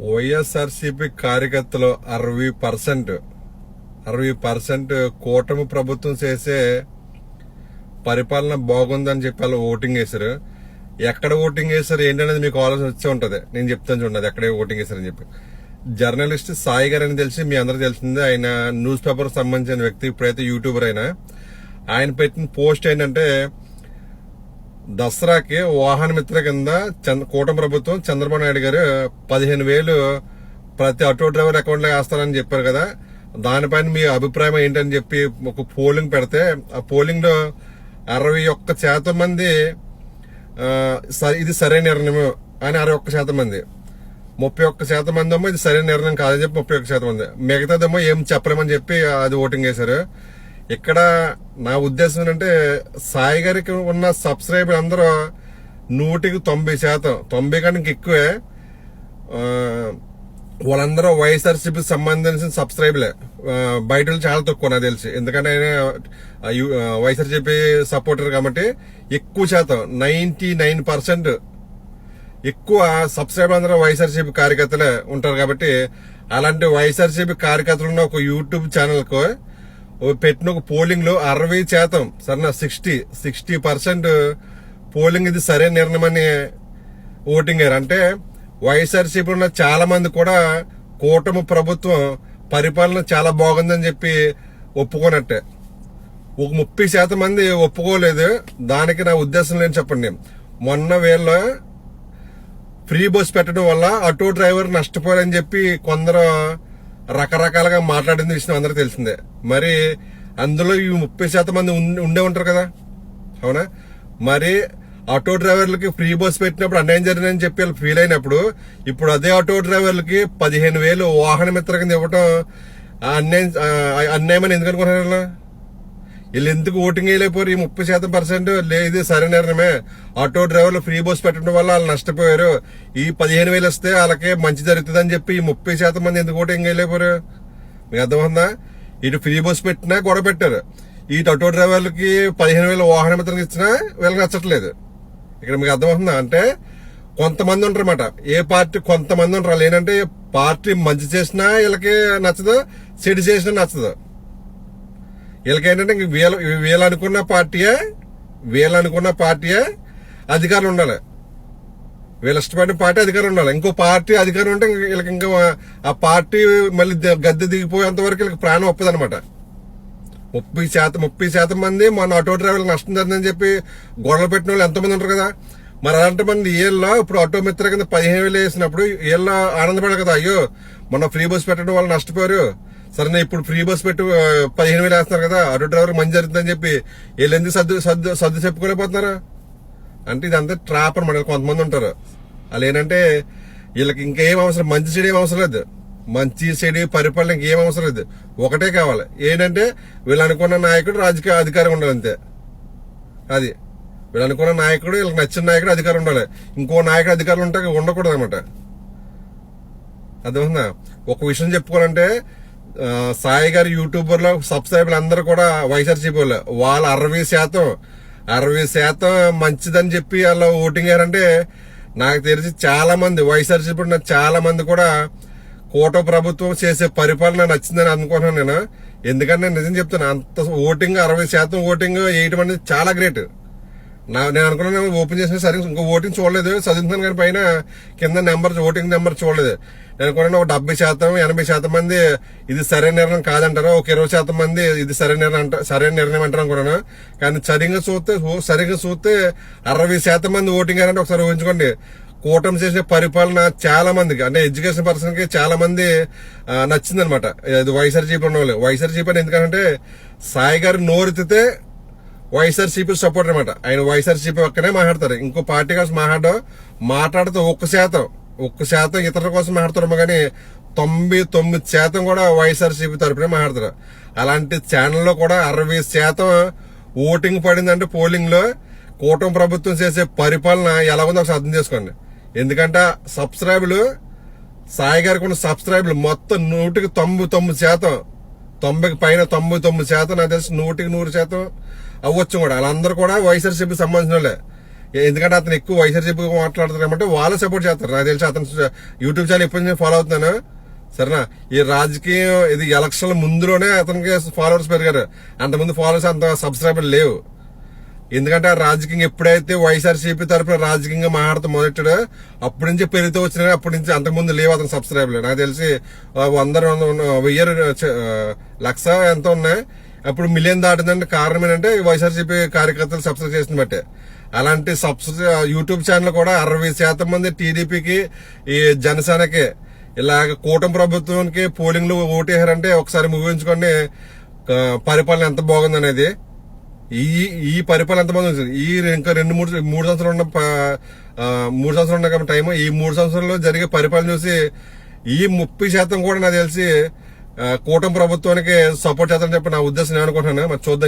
వైఎస్ఆర్సీపీ కార్యకర్తలు అరవై పర్సెంట్ అరవై పర్సెంట్ కూటమి ప్రభుత్వం చేసే పరిపాలన బాగుందని చెప్పి వాళ్ళు ఓటింగ్ వేశారు ఎక్కడ ఓటింగ్ వేశారు ఏంటనేది మీకు ఆలోచన వచ్చే ఉంటుంది. నేను చెప్తాను చూడండి ఎక్కడే ఓటింగ్ వేశారని చెప్పి. జర్నలిస్ట్ సాయి గారు అని తెలిసి మీ అందరూ తెలిసిందే ఆయన న్యూస్ పేపర్ సంబంధించిన వ్యక్తి ఇప్పుడైతే యూట్యూబర్ అయినా. ఆయన పెట్టిన పోస్ట్ ఏంటంటే దసరాకి వాహన మిత్ర కింద చంద్ర కూటమి ప్రభుత్వం చంద్రబాబు నాయుడు గారు పదిహేను వేలు ప్రతి ఆటో డ్రైవర్ అకౌంట్లో వేస్తారని చెప్పారు కదా. దానిపైన మీ అభిప్రాయం ఏంటని చెప్పి ఒక పోలింగ్ పెడితే ఆ పోలింగ్లో అరవై ఒక్క శాతం మంది స- ఇది సరైన నిర్ణయం అని అరవై ఒక్క శాతం మంది. ముప్పై ఒక్క శాతం మంది ఏమో ఇది సరైన నిర్ణయం కాదని చెప్పి ముప్పై ఒక్క శాతం మంది. మిగతాదేమో ఏం చెప్పలేమని చెప్పి అది ఓటింగ్ వేశారు. ఇక్కడ నా ఉద్దేశం ఏంటంటే సాయి గారికి ఉన్న సబ్స్క్రైబర్ అందరూ నూటికి తొంభై శాతం. తొంభై కంటే ఎక్కువే. వాళ్ళందరూ వైఎస్ఆర్సీపీ సంబంధించిన సబ్స్క్రైబ్లే బయట చాలా తక్కువ నాకు తెలిసి. ఎందుకంటే ఆయన వైఎస్ఆర్సీపీ సపోర్టర్ కాబట్టి ఎక్కువ శాతం నైన్టీ నైన్ పర్సెంట్ ఎక్కువ సబ్స్క్రైబర్ అందరూ వైఎస్ఆర్సీపీ కార్యకర్తలే ఉంటారు కాబట్టి అలాంటి వైఎస్ఆర్సీపీ కార్యకర్తలు ఉన్న ఒక యూట్యూబ్ ఛానల్కు పెట్టిన ఒక పోలింగ్లో అరవై శాతం సరేనా సిక్స్టీ సిక్స్టీ పర్సెంట్ పోలింగ్ ఇది సరైన నిర్ణయం అని ఓటింగ్ అయ్యారు. అంటే వైఎస్ఆర్సీపీ ఉన్న చాలా మంది కూడా కూటమి ప్రభుత్వం పరిపాలన చాలా బాగుందని చెప్పి ఒప్పుకోనట్టే. ఒక ముప్పై శాతం మంది ఒప్పుకోలేదు. దానికి నా ఉద్దేశం లేని చెప్పండి. మొన్న వీళ్ళ ఫ్రీ బస్ పెట్టడం వల్ల ఆటో డ్రైవర్ నష్టపోయారని చెప్పి కొందరు రకరకాలుగా మాట్లాడింది విషయం అందరూ తెలిసిందే. మరి అందులో ఈ ముప్పై శాతం మంది ఉండే ఉంటారు కదా? అవునా? మరి ఆటో డ్రైవర్లకి ఫ్రీ బస్ పెట్టినప్పుడు అన్యాయం జరిగిందని చెప్పి వాళ్ళు ఫీల్ అయినప్పుడు ఇప్పుడు అదే ఆటో డ్రైవర్లకి పదిహేను వేలు వాహన మిత్ర కింద ఇవ్వటం ఆ అన్యాయం అన్యాయమని అన్యాయం అని ఎందుకు అనుకుంటున్నారు వీళ్ళు? ఎందుకు ఓటింగ్ వేయలేకపోయారు? ఈ ముప్పై శాతం పర్సెంట్ లేదు సరైన నిర్ణయమే. ఆటో డ్రైవర్లు ఫ్రీ బస్ పెట్టడం వల్ల వాళ్ళు నష్టపోయారు. ఈ పదిహేను వేలు వస్తే వాళ్ళకే మంచి జరుగుతుంది అని చెప్పి ఈ ముప్పై శాతం మంది ఎందుకు ఓటింగ్ వేయలేకపోయారు? మీకు అర్థమవుతుందా? ఇటు ఫ్రీ బస్ పెట్టినా గొడవ పెట్టారు. ఈ ఆటో డ్రైవర్లకి పదిహేను వేల వాహన మిత్రం ఇచ్చినా వీళ్ళకి నచ్చట్లేదు. ఇక్కడ మీకు అర్థమవుతుందా? అంటే కొంతమంది ఉంటారన్నమాట. ఏ పార్టీ కొంతమంది ఉంటారు. వాళ్ళు ఏంటంటే పార్టీ మంచి చేసినా వీళ్ళకి నచ్చదు చెడు చేసినా నచ్చదు. వీళ్ళకి ఏంటంటే ఇంక వీళ్ళ వీళ్ళు అనుకున్న పార్టీయే వీళ్ళు అనుకున్న పార్టీయే అధికారం ఉండాలి. వీళ్ళు ఇష్టపడిన పార్టీ అధికారం ఉండాలి. ఇంకో పార్టీ అధికారం ఉంటే వీళ్ళకి ఇంకా ఆ పార్టీ మళ్ళీ గద్దె దిగిపోయేంత వరకు వీళ్ళకి ప్రాణం ఒప్పదనమాట ముప్పై శాతం ముప్పై శాతం మంది మన ఆటో డ్రైవర్లకు నష్టం జరిగిందని చెప్పి గొడవలు పెట్టిన వాళ్ళు ఎంతమంది ఉంటారు కదా. మరి అలాంటి మంది ఏళ్ళలో ఇప్పుడు ఆటో మిత్ర కింద పదిహేను వేలు వేసినప్పుడు వీళ్ళ ఆనందపడాలి కదా. అయ్యో మొన్న ఫ్రీ బస్ పెట్టడం వాళ్ళు నష్టపోయారు. సరే ఇప్పుడు ఫ్రీ బస్ పెట్టి పదిహేను వేలు వేస్తున్నారు కదా ఆటో డ్రైవర్ మంచి జరుగుతుందని చెప్పి వీళ్ళు ఎందుకు సర్దు సర్దు సర్దు చెప్పుకోలేకపోతున్నారా? అంటే ఇదంతా ట్రాప్ అనమాట కొంతమంది ఉంటారు. వాళ్ళు ఏంటంటే వీళ్ళకి ఇంకేం అవసరం మంచి చెడు ఏం అవసరం లేదు. మంచి చెడు పరిపాలన ఇంకేం అవసరం లేదు. ఒకటే కావాలి. ఏంటంటే వీళ్ళు అనుకున్న నాయకుడు రాజకీయ అధికారం ఉండాలి అంతే. అది. వీళ్ళు అనుకున్న నాయకుడు వీళ్ళకి నచ్చిన నాయకుడు అధికారం ఉండాలి. ఇంకో నాయకుడు అధికారులు ఉంటాయి ఉండకూడదు అనమాట అర్థమవుతుందా? ఒక విషయం చెప్పుకోవాలంటే సాయి గారి యూట్యూబర్లో సబ్స్క్రైబర్లు అందరూ కూడా వైఎస్ఆర్సీపీ వాళ్ళు. వాళ్ళ అరవై శాతం అరవై శాతం మంచిదని చెప్పి వాళ్ళు ఓటింగ్ అయ్యారంటే నాకు తెలిసి చాలా మంది వైఎస్ఆర్సీపీ ఉన్న చాలా మంది కూడా కోట ప్రభుత్వం చేసే పరిపాలన నచ్చిందని అనుకుంటున్నాను నేను. ఎందుకంటే నేను నిజం చెప్తాను అంత ఓటింగ్ అరవై శాతం ఓటింగ్ వేయటం అనేది చాలా గ్రేట్. నా నేను అనుకున్నాను ఓపెన్ చేసిన సరే ఇంకో ఓటింగ్ చూడలేదు. చదువుతున్నాను కానీ పైన కింద నెంబర్ ఓటింగ్ నెంబర్ చూడలేదు. నేను అనుకున్నాను ఒక డెబ్బై శాతం ఎనభై శాతం మంది ఇది సరైన నిర్ణయం కాదంటారు. ఒక ఇరవై శాతం మంది ఇది సరైన నిర్ణయం అంట సరైన నిర్ణయం అంటారు అనుకున్నాను. కానీ సరిగ్గా చూస్తే సరిగ్గా చూస్తే అరవై శాతం మంది ఓటింగ్ అంటే ఒకసారి ఊహించుకోండి. కూటమి చేసే పరిపాలన చాలా మందికి అంటే ఎడ్యుకేషన్ పర్సన్కి చాలా మంది ఆ, నచ్చిందనమాట. ఇది వైఎస్ఆర్సీపీ ఉన్న వాళ్ళు వైఎస్ఆర్సీపీ అని ఎందుకంటే సాయి గారు నోరెత్తితే వైఎస్ఆర్సీపీ సపోర్ట్ అనమాట ఆయన వైఎస్ఆర్సీపీ ఒక్కనే మాట్లాడతారు. ఇంకో పార్టీ కోసం మాట్లాడడం మాట్లాడితే ఒక్క శాతం ఒక్క శాతం ఇతరుల కోసం మాట్లాడతారు కానీ తొంభై తొమ్మిది శాతం కూడా వైఎస్ఆర్సీపీ తరపునే మాట్లాడతారు. అలాంటి ఛానల్లో కూడా అరవై శాతం ఓటింగ్ పడిందంటే పోలింగ్లో కూటమి ప్రభుత్వం చేసే పరిపాలన ఎలా ఉందో ఒకసారి అర్థం చేసుకోండి. ఎందుకంటే సబ్స్క్రైబులు సాయి గారికి ఉన్న సబ్స్క్రైబులు మొత్తం నూటికి తొంభై తొమ్మిది శాతం తొంభైకి పైన తొంభై తొమ్మిది శాతం నాకు తెలిసి నూటికి నూరు శాతం అవ్వచ్చు కూడా. వాళ్ళందరూ కూడా వైఎస్ఆర్సీపీకి సంబంధించిన వాళ్ళే. ఎందుకంటే అతను ఎక్కువ వైఎస్ఆర్సీపీ మాట్లాడుతున్నారు కాబట్టి వాళ్ళు సపోర్ట్ చేస్తారు. నాకు తెలిసి అతను యూట్యూబ్ ఛానల్ ఎప్పటి నుంచి ఫాలో అవుతున్నాను. సరేనా? ఈ రాజకీయం ఇది ఎలక్షన్ ముందులోనే అతనికి ఫాలోవర్స్ పెరిగారు. అంతకుముందు ఫాలోవర్స్ అంత సబ్స్క్రైబర్ లేవు. ఎందుకంటే ఆ రాజకీయం ఎప్పుడైతే వైఎస్ఆర్సీపీ తరఫున రాజకీయంగా మాట్లాడుతూ మొదలెట్టాడో అప్పటి నుంచి పెరుగుతూ వచ్చిన అప్పటి నుంచి అంతకుముందు లేవు అతను సబ్స్క్రైబ్లు నాకు తెలిసి వంద వంద, వెయ్యి లక్ష ఎంత ఉన్నాయి. అప్పుడు మిలియన్ దాటిందంటే కారణం ఏంటంటే వైఎస్ఆర్సీపీ కార్యకర్తలు సబ్స్క్రైబ్ చేసిన బట్టే. అలాంటి సబ్స్క్రై యూట్యూబ్ ఛానల్ కూడా అరవై శాతం మంది టీడీపీకి ఈ జనసేనకి ఇలాగ కూటమి ప్రభుత్వానికి పోలింగ్లు ఓటేశారంటే ఒకసారి ముగించుకొని పరిపాలన ఎంత బాగుందనేది. ఈ ఈ పరిపాలన ఎంతమంది వచ్చింది ఈ ఇంకా రెండు మూడు మూడు సంవత్సరాలు ఉన్న ప- మూడు సంవత్సరాలు ఉన్న కాబట్టి టైం ఈ మూడు సంవత్సరాల్లో జరిగే పరిపాలన చూసి ఈ ముప్పై శాతం కూడా నాకు తెలిసి కూటమి ప్రభుత్వానికి సపోర్ట్ చేస్తారని చెప్పి నా ఉద్దేశం నేను అనుకుంటున్నాను. మరి చూద్దాం.